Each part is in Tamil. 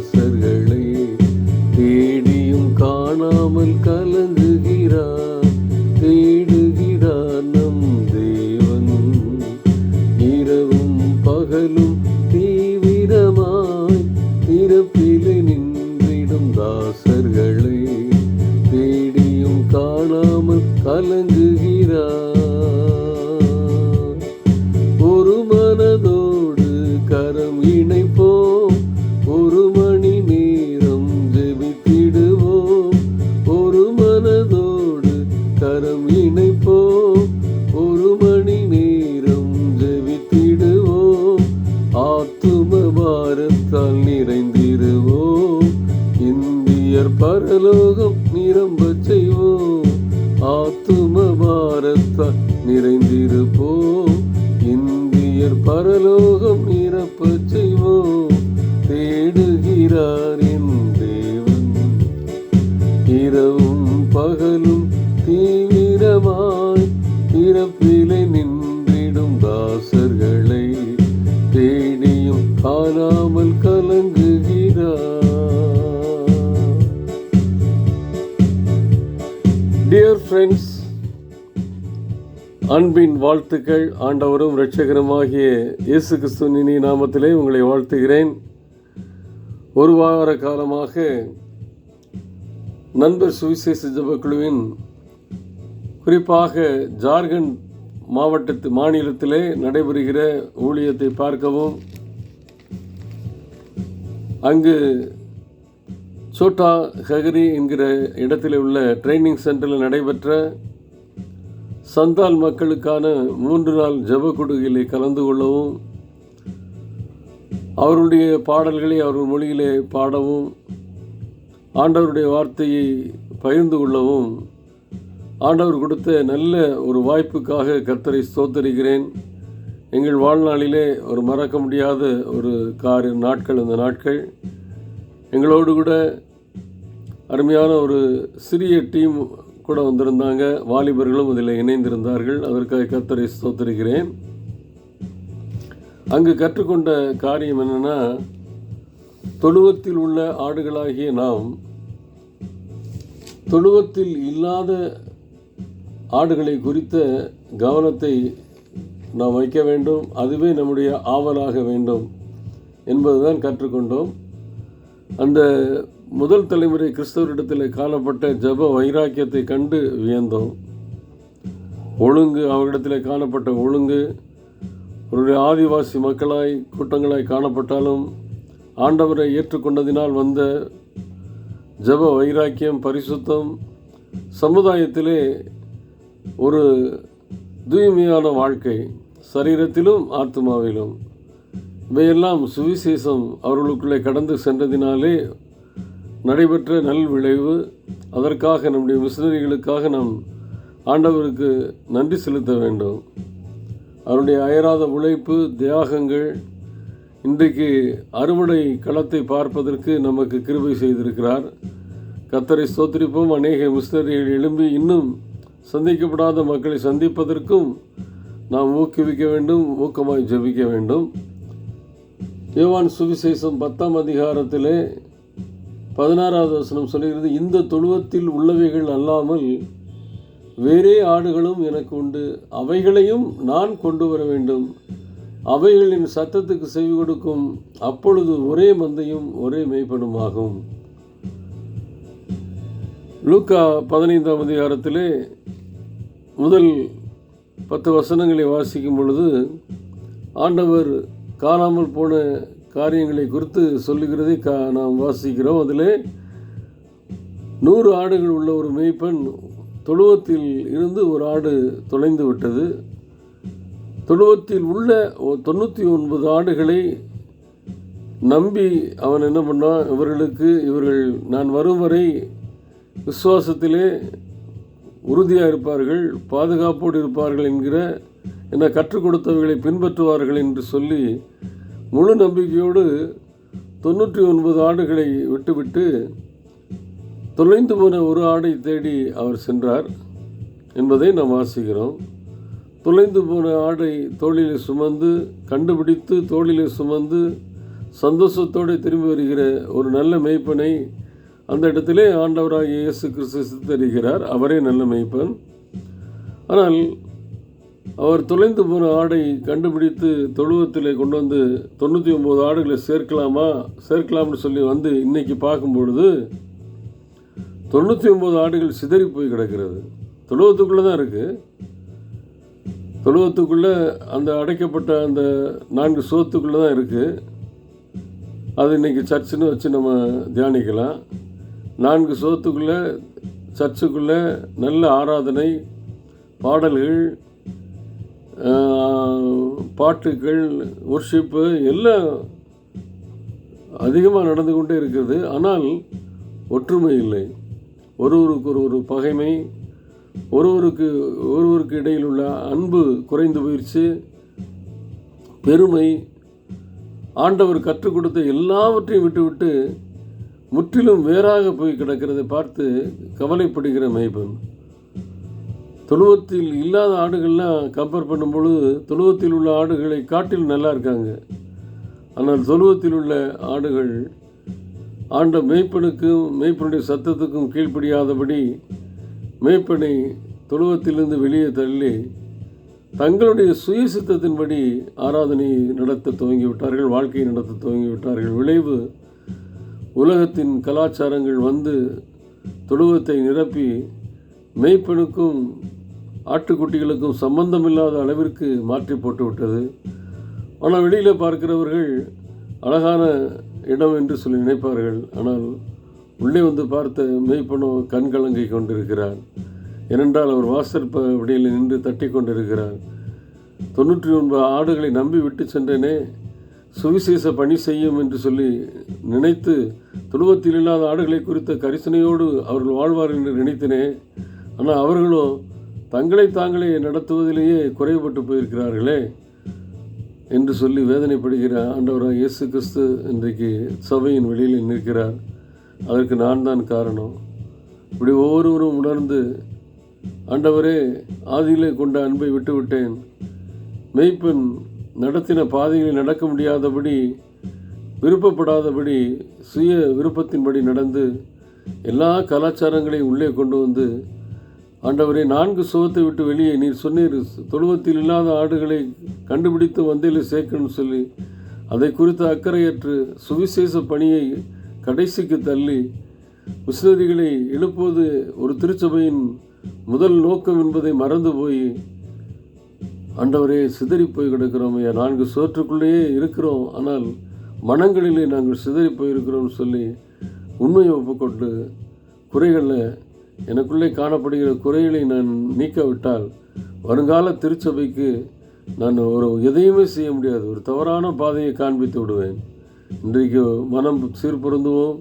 தாசர்களை தேடியும் காணாமல் கலங்குகிறார். கரம் இணைப்போம். ஒரு மணி நேரம் ஜெபித்திடுவோம். ஆத்தும பாரத்தால் நிறைந்திருவோம் இந்தியர் பரலோகம் நிரம்ப செய்வோம். ஆத்தும பாரத்தால் நிறைந்திருப்போம். இந்தியர் பரலோகம் தேடியும் காணாமல் கலங்குகிறார் டியர் ஃப்ரெண்ட்ஸ் அன்பின் வாழ்த்துக்கள். ஆண்டவரும் இரட்சகருமாகிய இயேசு கிறிஸ்துவின் இனி நாமத்திலே உங்களை வாழ்த்துகிறேன். ஒரு வார காலமாக நண்பர் சுவிசேஷ ஜபக்குழுவின் குறிப்பாக ஜார்க்கண்ட் மாவட்டத்து மாநிலத்திலே நடைபெறுகிற ஊழியத்தை பார்க்கவும் அங்கு சோட்டா ஹகரி என்கிற இடத்தில் உள்ள ட்ரைனிங் சென்டரில் நடைபெற்ற சந்தால் மக்களுக்கான மூன்று நாள் ஜெப கலந்து கொள்ளவும் அவருடைய பாடல்களை அவர்கள் மொழியிலே பாடவும் ஆண்டவருடைய வார்த்தையை பகிர்ந்து கொள்ளவும் ஆண்டவர் கொடுத்த நல்ல ஒரு வாய்ப்புக்காக கர்த்தரை ஸ்தோத்தரிக்கிறேன். எங்கள் வாழ்நாளிலே ஒரு மறக்க முடியாத ஒரு கார் நாட்கள் அந்த நாட்கள். எங்களோடு கூட அருமையான ஒரு சிறிய டீம் கூட வந்திருந்தாங்க. வாலிபர்களும் அதில் இணைந்திருந்தார்கள். அதற்காக கத்தரை ஸ்தோத்தரிக்கிறேன். அங்கு கற்றுக்கொண்ட காரியம் என்னென்னா தொழுவத்தில் உள்ள ஆடுகளாகிய நாம் தொழுவத்தில் இல்லாத ஆடுகளை குறித்த கவனத்தை நாம் வைக்க வேண்டும் அதுவே நம்முடைய ஆவலாக வேண்டும் என்பதுதான் கற்றுக்கொண்டோம். அந்த முதல் தலைமுறை கிறிஸ்தவரிடத்தில் காணப்பட்ட ஜப வைராக்கியத்தை கண்டு வியந்தோம். ஒழுங்கு அவரிடத்தில் காணப்பட்ட ஒழுங்கு அவருடைய ஆதிவாசி மக்களாய் கூட்டங்களாய் காணப்பட்டாலும் ஆண்டவரை ஏற்றுக்கொண்டதினால் வந்த ஜப வைராக்கியம் பரிசுத்தம் சமுதாயத்திலே ஒரு தூய்மையான வாழ்க்கை சரீரத்திலும் ஆத்மாவிலும். இவையெல்லாம் சுவிசேஷம் அவர்களுக்குள்ளே கடந்து சென்றதினாலே நடைபெற்ற நல் விளைவு. அதற்காக நம்முடைய மிஷினரிகளுக்காக நாம் ஆண்டவருக்கு நன்றி செலுத்த வேண்டும். அவருடைய அயராத உழைப்பு தியாகங்கள் இன்றைக்கு அறுவடை களத்தை பார்ப்பதற்கு நமக்கு கிருபை செய்திருக்கிறார். கத்தரை ஸ்தோத்திரிப்போம். அநேக மிஷினரிகள் எழும்பி இன்னும் சந்திக்கப்படாத மக்களை சந்திப்பதற்கும் நாம் ஊக்குவிக்க வேண்டும் ஊக்கமாய் ஜெபிக்க வேண்டும். யோவான் சுவிசேஷம் பத்தாம் அதிகாரத்திலே பதினாறாவது வசனம் சொல்கிறது இந்த தொழுவத்தில் உள்ளவைகள் அல்லாமல் வேறே ஆடுகளும் எனக்கு உண்டு. அவைகளையும் நான் கொண்டு வர வேண்டும். அவைகளின் சத்தத்துக்கு செவி கொடுக்கும். அப்பொழுது ஒரே மந்தையும் ஒரே மெய்ப்பனுமாகும். லூக்கா பதினைந்தாம் அதிகாரத்திலே முதல் பத்து வசனங்களை வாசிக்கும் பொழுது ஆண்டவர் காணாமல் போன காரியங்களை குறித்து சொல்லுகிறதை கா நாம் வாசிக்கிறோம். அதில் நூறு ஆடுகள் உள்ள ஒரு மேய்ப்பன் தொழுவத்தில் இருந்து ஒரு ஆடு தொலைந்து விட்டது. தொழுவத்தில் உள்ள தொண்ணூற்றி ஒன்பது ஆடுகளை நம்பி அவன் என்ன பண்ணான்? இவர்களுக்கு இவர்கள் நான் வரும் வரை விசுவாசத்திலே உறுதியாக இருப்பார்கள் பாதுகாப்போடு இருப்பார்கள் என்கிற என கற்றுக் கொடுத்தவர்களை பின்பற்றுவார்கள் என்று சொல்லி முழு நம்பிக்கையோடு தொண்ணூற்றி ஒன்பது ஆடுகளை விட்டுவிட்டு தொலைந்து போன ஒரு ஆடை தேடி அவர் சென்றார் என்பதை நாம் வாசிக்கிறோம். தொலைந்து போன ஆடை தோளிலே சுமந்து கண்டுபிடித்து தோளிலே சுமந்து சந்தோஷத்தோடு திரும்பி வருகிற ஒரு நல்ல மெய்ப்பனை அந்த இடத்திலே ஆண்டவராக இயேசு கிறிஸ்து சித்தரிக்கிறார். அவரே நல்ல மெய்ப்பன். ஆனால் அவர் தொலைந்து போன ஆடை கண்டுபிடித்து தொழுவத்தில் கொண்டு வந்து தொண்ணூற்றி ஒம்பது ஆடுகளை சேர்க்கலாமா? சேர்க்கலாம்னு சொல்லி வந்து இன்னைக்கு பார்க்கும்பொழுது தொண்ணூற்றி ஒம்பது ஆடுகள் சிதறி போய் கிடக்கிறது. தொழுவத்துக்குள்ளே தான் இருக்குது தொழுவத்துக்குள்ளே அந்த அடைக்கப்பட்ட அந்த நான்கு சோத்துக்குள்ளே தான் இருக்குது அது இன்றைக்கி சர்ச்சுன்னு வச்சு நம்ம தியானிக்கலாம். நான்கு சோத்துக்குள்ளே சர்ச்சுக்குள்ளே நல்ல ஆராதனை பாடல்கள் பாட்டுகள் ஒர்ஷிப்பு எல்லாம் அதிகமாக நடந்து கொண்டே இருக்கிறது ஆனால் ஒற்றுமை இல்லை. ஒருவருக்கு ஒரு ஒரு பகைமை ஒருவருக்கு ஒருவருக்கு இடையில் உள்ள அன்பு குறைந்து போயிடுச்சு பெருமை ஆண்டவர் கற்றுக் கொடுத்த எல்லாவற்றையும் விட்டுவிட்டு முற்றிலும் வேறாக போய் கிடக்கிறதை பார்த்து கவலைப்படுகிற மெய்ப்பன் தொழுவத்தில் இல்லாத ஆடுகள்லாம் கம்பேர் பண்ணும்பொழுது தொழுவத்தில் உள்ள ஆடுகளை காட்டில் நல்லா இருக்காங்க. ஆனால் தொழுவத்தில் உள்ள ஆடுகள் ஆண்ட மேய்ப்பனுக்கும் மேய்ப்பனுடைய சத்தத்துக்கும் கீழ்ப்படியாதபடி மேய்ப்பனை தொழுவத்திலிருந்து வெளியே தள்ளி தங்களுடைய சுய சித்தத்தின்படி ஆராதனை நடத்த துவங்கிவிட்டார்கள் வாழ்க்கையை நடத்த துவங்கிவிட்டார்கள். விளைவு உலகத்தின் கலாச்சாரங்கள் வந்து தொழுவத்தை நிரப்பி மெய்ப்பெனுக்கும் ஆட்டுக்குட்டிகளுக்கும் சம்பந்தமில்லாத அளவிற்கு மாற்றி போட்டுவிட்டது. ஆனால் வெளியில் பார்க்கிறவர்கள் அழகான இடம் என்று சொல்லி நினைப்பார்கள். ஆனால் உள்ளே வந்து பார்த்த மெய்ப்பனோ கண் கலங்கி கொண்டிருக்கிறார். ஏனென்றால் அவர் வாசற்ப விடையில் நின்று தட்டி கொண்டிருக்கிறார். தொண்ணூற்றி ஒன்பது ஆடுகளை நம்பி விட்டு சென்றேனே சுவிசேஷ பணி செய்யும் என்று சொல்லி நினைத்து துன்பத்தில் இல்லாத ஆடுகளை குறித்த கரிசனையோடு அவர்கள் வாழ்வார் என்று நினைத்தினேன் ஆனால் அவர்களோ தங்களை தாங்களே நடத்துவதிலேயே குறைபட்டு போயிருக்கிறார்களே என்று சொல்லி வேதனைப்படுகிற ஆண்டவராக இயேசு கிறிஸ்து இன்றைக்கு சபையின் வெளியில் நிற்கிறார். அதற்கு நான் தான் காரணம். இப்படி ஒவ்வொருவரும் உணர்ந்து ஆண்டவரே ஆதியிலே கொண்ட அன்பை விட்டுவிட்டேன். மெய்ப்பெண் நடத்தின பாதைகளில் நடக்க முடியாதபடி விருப்பப்படாதபடி சுய விருப்பத்தின்படி நடந்து எல்லா கலாச்சாரங்களையும் உள்ளே கொண்டு வந்து ஆண்டவரே நான்கு சுகத்தை விட்டு வெளியே நீர் சொன்னீர். தொழுவத்தில் இல்லாத ஆடுகளை கண்டுபிடித்து வந்தையில் சேர்க்கணும்னு சொல்லி அதை குறித்த அக்கறையற்று சுவிசேஷ பணியை கடைசிக்கு தள்ளி மிஷினரிகளை எழுப்புவது ஒரு திருச்சபையின் முதல் நோக்கம் என்பதை மறந்து போய் ஆண்டவரே சிதறி போய் கிடக்கிறோம் ஐயா நான்கு சோற்றுக்குள்ளேயே இருக்கிறோம். ஆனால் மனங்களிலே நாங்கள் சிதறி போயிருக்கிறோம்னு சொல்லி உண்மையை ஒப்புக்கொண்டு குறைகளில் எனக்குள்ளே காணப்படுகிற குறைகளை நான் நீக்காவிட்டால் வருங்கால திருச்சபைக்கு நான் ஒரு எதையுமே செய்ய முடியாது. ஒரு தவறான பாதையை காண்பித்து விடுவேன். இன்றைக்கு மனம் சீர்பொருந்துவோம்.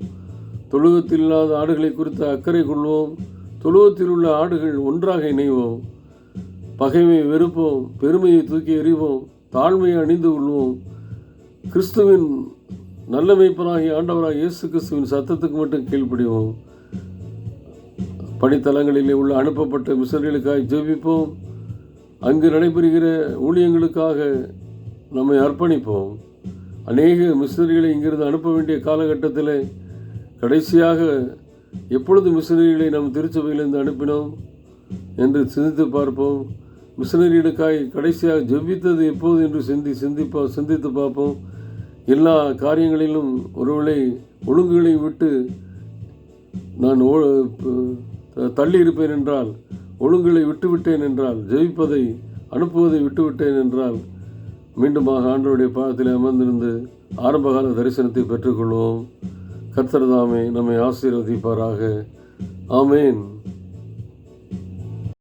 தொழுவத்தில் இல்லாத ஆடுகளை குறித்து அக்கறை கொள்வோம். தொழுவத்தில் உள்ள ஆடுகள் ஒன்றாக இணைவோம். பகைமை வெறுப்போம் பெருமையை தூக்கி எறிவோம் தாழ்மையை அணிந்து கொள்வோம். கிறிஸ்துவின் நல்ல மெய்ப்பனாகிய ஆண்டவராக இயேசு கிறிஸ்துவின் சத்தத்துக்கு மட்டும் கீழ்ப்படிவோம். பணித்தலங்களிலே உள்ள அனுப்பப்பட்ட மிஷனர்களுக்காக ஜெபிப்போம். அங்கு நடைபெறுகிற ஊழியங்களுக்காக நம்மை அர்ப்பணிப்போம். அநேக மிஷினரிகளை இங்கிருந்து அனுப்ப வேண்டிய காலகட்டத்தில் கடைசியாக எப்பொழுது மிஷினரிகளை நம் திருச்சபையிலிருந்து அனுப்பினோம் என்று சிந்தித்து பார்ப்போம். மிஷனரிகளுக்காய் கடைசியாக ஜெபித்தது எப்போது என்று சிந்தி சிந்திப்பா சிந்தித்து பார்ப்போம். எல்லா காரியங்களிலும் ஒருவேளை ஒழுங்குகளை விட்டு நான் ஓ- தள்ளி இருப்பேன் என்றால் ஒழுங்குகளை விட்டுவிட்டேன் என்றால் ஜெயிப்பதை அனுப்புவதை விட்டுவிட்டேன் என்றால் மீண்டுமாக ஆண்டவருடைய பாதத்தில் அமர்ந்திருந்து ஆரம்பகால தரிசனத்தை பெற்றுக்கொள்வோம். கர்த்தர் நம்மை ஆசீர்வதிப்பாராக. ஆமேன்.